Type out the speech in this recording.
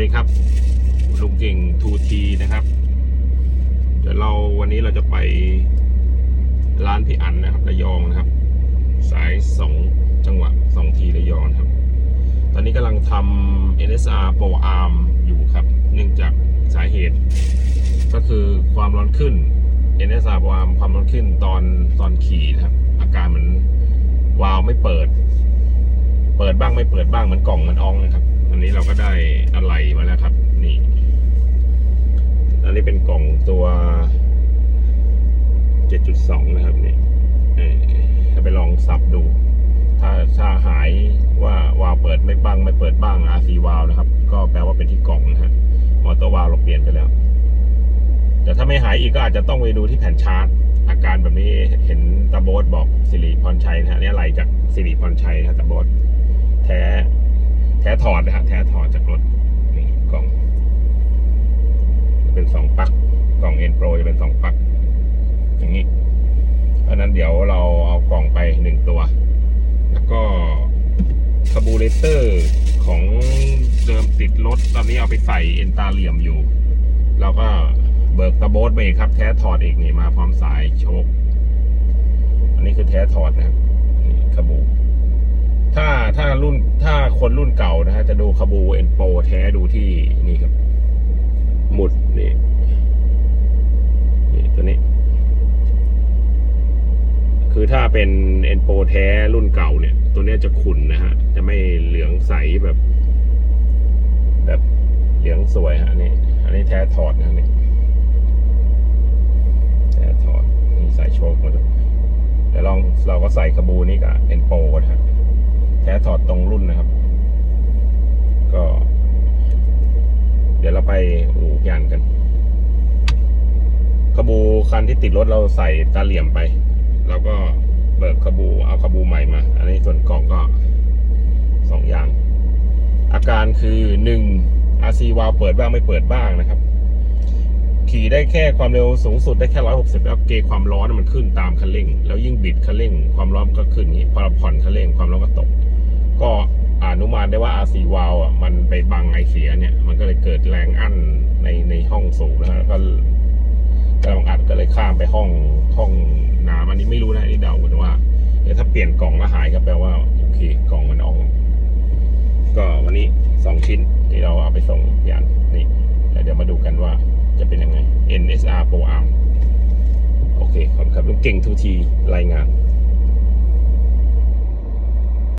ดีครับ ลุงเก่งทูทีนะครับ เดี๋ยวเราวันนี้เราจะไปร้านพี่อันนะครับระยองนะครับ สายสองจังหวะสองทีระยองครับ ตอนนี้กำลังทำ NSR Pro Arm อยู่ครับ เนื่องจากสาเหตุ ก็คือความร้อนขึ้น NSR Pro Arm ความร้อนขึ้นตอนตอนขี่นะครับ อาการเหมือนวาล์วไม่เปิด เปิดบ้างไม่เปิดบ้างเหมือนกล่องมันอองนะครับ อันนี้เราก็ได้อะไหล่มาแล้วครับ นี่ อันนี้เป็นกล่องตัว 7.2 นะครับนี่ถ้าไปลองสับดู ถ้าถ้าหายว่าวาล์วเปิดไม่บ้างไม่เปิดบ้าง RC วาล์วนะครับ ก็แปลว่าเป็นที่กล่องนะฮะมอเตอร์วาล์วเราเปลี่ยนไปแล้ว แต่ถ้าไม่หายอีกก็อาจจะต้องไปดูที่แผ่นชาร์จอาการแบบนี้เห็นตาโบสบอกสิริพรชัยนะฮะเนี่ยไหลจากสิริพรชัยนะตาโบสแท้ แท้ถอดนะฮะแท้ถอดจากรถนี่กล่อง เป็นสองปักกล่องเอ็นโปรจะเป็นสองปัก อย่างนี้ เพราะนั้นเดี๋ยวเราเอากล่องไปหนึ่งตัว แล้วก็คาบูเรเตอร์ของเดิมติดรถ ตอนนี้เอาไปใส่เอ็นตาเหลี่ยมอยู่เราก็เบิกตะโบสไปอีกครับ แท้ถอดอีกนี่มาพร้อมสายโชคอันนี้คือแท้ถอดนะครับนี่คาบูถ้าถ้ารุ่นถ้า คนรุ่นเก่านะฮะจะดูคาบูเอ็นโปแท้ดูที่นี่ครับ หมุดนี่นี่ตัวนี้ คือถ้าเป็นเอ็นโปแท้รุ่นเก่าเนี่ย ตัวนี้จะขุ่นนะฮะ จะไม่เหลืองใสแบบ แบบเหลืองสวยฮะนนี้อันนี้แท้ถอดนะนี่แท้ถอดนี่ใส่โชคมาด้วยเดี๋ยวลองเราก็ใส่คาบูนี่กับเอ็นโปนะฮะแท้ถอดตรงรุ่นนะครับ ก็ เดี๋ยวเราไปอู่ยานกัน ขบูคันที่ติดรถเราใส่ตาเหลี่ยมไปเราก็เบิกขบูเอาขบูใหม่มา อันนี้ส่วนกล่องก็สองอย่าง อาการคือหนึ่ง RC วาล์วเปิดบ้างไม่เปิดบ้างนะครับ ขี่ได้แค่ความเร็วสูงสุดได้แค่ร้อยหกสิบแล้วเกจความร้อนมันขึ้นตามคันเร่ง แล้วยิ่งบิดคันเร่ง ความร้อนก็ขึ้นอย่างนี้พอเราผ่อนคันเร่งความร้อนก็ตก ก็ อนุมานได้ว่า RC วาล์วอะมันไปบังไอเสียเนี่ย มันก็เลยเกิดแรงอั้นในในห้องสูงนะฮะแล้วก็กำลังอัดก็เลยข้ามไปห้องห้องน้ำอันนี้ไม่รู้นะอันนี้เดาแต่ว่าเดี๋ยวถ้าเปลี่ยนกล่องแล้วหายก็แปลว่าโอเคกล่องมันออกก็วันนี้สองชิ้นที่เราเอาไปส่งยานนี่แล้วเดี๋ยวมาดูกันว่าจะเป็นยังไง NSR Pro Arm โอเคขอบคุณครับลุงเก่งทูทีรายงาน